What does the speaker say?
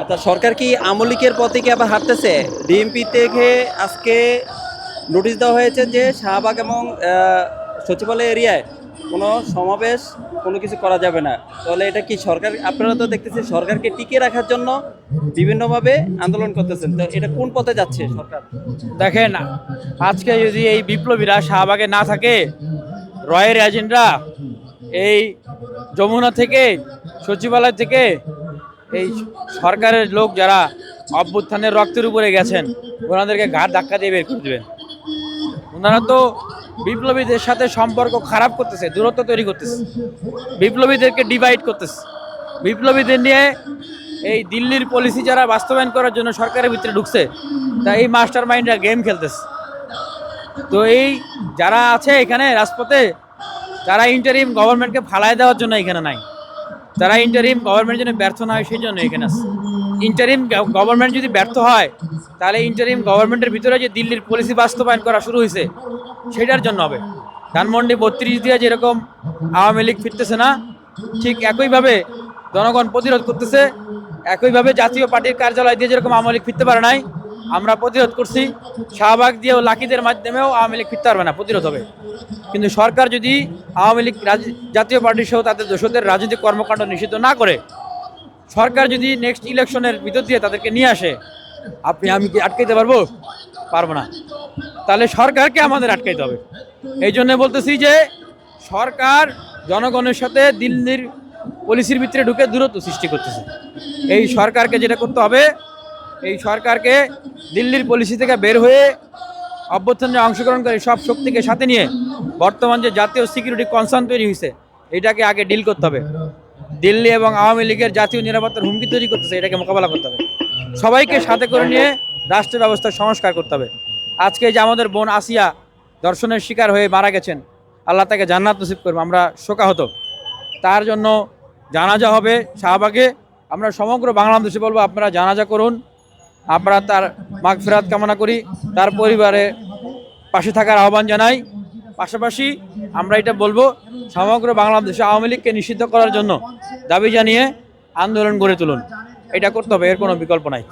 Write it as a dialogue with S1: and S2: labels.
S1: অর্থাৎ সরকার কি আমলিকের পথে কি আবার হাঁটতেছে? ডিএমপি থেকে আজকে নোটিশ দেওয়া হয়েছে যে শাহবাগ এবং সচিবালয় এরিয়ায় কোনো সমাবেশ, কোনো কিছু করা যাবে না। তাহলে এটা কি সরকার, আপনারা তো দেখতেছেন সরকারকে টিকিয়ে রাখার জন্য বিভিন্নভাবে আন্দোলন করতেছেন। তো এটা কোন পথে যাচ্ছে সরকার?
S2: দেখেন, আজকে যদি এই বিপ্লবীরা শাহবাগে না থাকে, রয়ের এজেন্টরা এই যমুনা থেকে, সচিবালয় থেকে এই সরকারের লোক যারা অভ্যুত্থানের রক্তের উপরে গেছেন, ওনাদেরকে ঘাট ধাক্কা দিয়ে বের করে দেবেন। ওনারা তো বিপ্লবীদের সাথে সম্পর্ক খারাপ করতেছে, দূরত্ব তৈরি করতেছে। বিপ্লবীদেরকে ডিভাইড করতেছে। বিপ্লবীদের নিয়ে এই দিল্লির পলিসি যারা বাস্তবায়ন করার জন্য সরকারের ভিতরে ঢুকছে, তা এই মাস্টার মাইন্ডরা গেম খেলতেছে। তো এই যারা আছে এখানে রাজপথে, তারা ইন্টারিম গভর্নমেন্টকে ফালাই দেওয়ার জন্য এখানে নাই। তারা ইন্টারিম গভর্নমেন্ট যেন ব্যর্থ না হয় সেই জন্য এখানে আছে। ইন্টারিম গভর্নমেন্ট যদি ব্যর্থ হয়, তাহলে ইন্টারিম গভর্নমেন্টের ভিতরে যে দিল্লির পলিসি বাস্তবায়ন করা শুরু হয়েছে, সেটার জন্য হবে। ধানমন্ডি বত্রিশ দিয়ে যেরকম আওয়ামী লীগ ফিরতেছে না, ঠিক একইভাবে জনগণ প্রতিরোধ করতেছে, একইভাবে জাতীয় পার্টির কার্যালয় দিয়ে যেরকম আওয়ামী লীগ ফিরতে পারে নাই আমরা প্রতিরোধ করছি। শাহবাগ দিয়েও লাকিদের মাধ্যমেও আওয়ামী লীগ ফিরতে পারবে না, প্রতিরোধ হবে। কিন্তু সরকার যদি আওয়ামী লীগ জাতীয় পার্টি সহ তাদের দোষদের রাজনৈতিক কর্মকাণ্ড নিষিদ্ধ না করে, সরকার যদি নেক্সট ইলেকশনের ভিতর দিয়ে তাদেরকে নিয়ে আসে, আপনি আমি কি আটকাইতে পারব? পারব না। তাহলে সরকারকে আমাদের আটকাইতে হবে। এই জন্য বলতেছি যে, সরকার জনগণের সাথে দিল্লির পলিসির ভিতরে ঢুকে দূরত্ব সৃষ্টি করতেছে। এই সরকারকে যেটা করতে হবে এই সরকারকে দিল্লির পলিসি থেকে বের হয়ে অভ্যর্থনে অংশগ্রহণকারী সব শক্তিকে সাথে নিয়ে বর্তমান যে জাতীয় সিকিউরিটি কনসার্ন তৈরি হয়েছে, এটাকে আগে ডিল করতে হবে। দিল্লি এবং আওয়ামী লীগের জাতীয় নিরাপত্তার হুমকি তৈরি করতেছে, এটাকে মোকাবেলা করতে হবে। সবাইকে সাথে করে নিয়ে রাষ্ট্র ব্যবস্থার সংস্কার করতে হবে। আজকে যে আমাদের বোন আসিয়া দর্শনের শিকার হয়ে মারা গেছেন, আল্লাহ তাকে জান্নাত নসিব করব আমরা শোকাহত। তার জন্য জানাজা হবে শাহবাগে। আমরা সমগ্র বাংলাদেশে বলব, আপনারা জানাজা করুন। আমরা তার মাগফিরাত কামনা করি, তার পরিবারে পাশে থাকার আহ্বান জানাই। পাশাপাশি আমরা এটা বলব, সমগ্র বাংলাদেশে আওয়ামী লীগকে নিষিদ্ধ করার জন্য দাবি জানিয়ে আন্দোলন গড়ে তুলুন। এটা করতে হবে, এর কোনো বিকল্প নাই।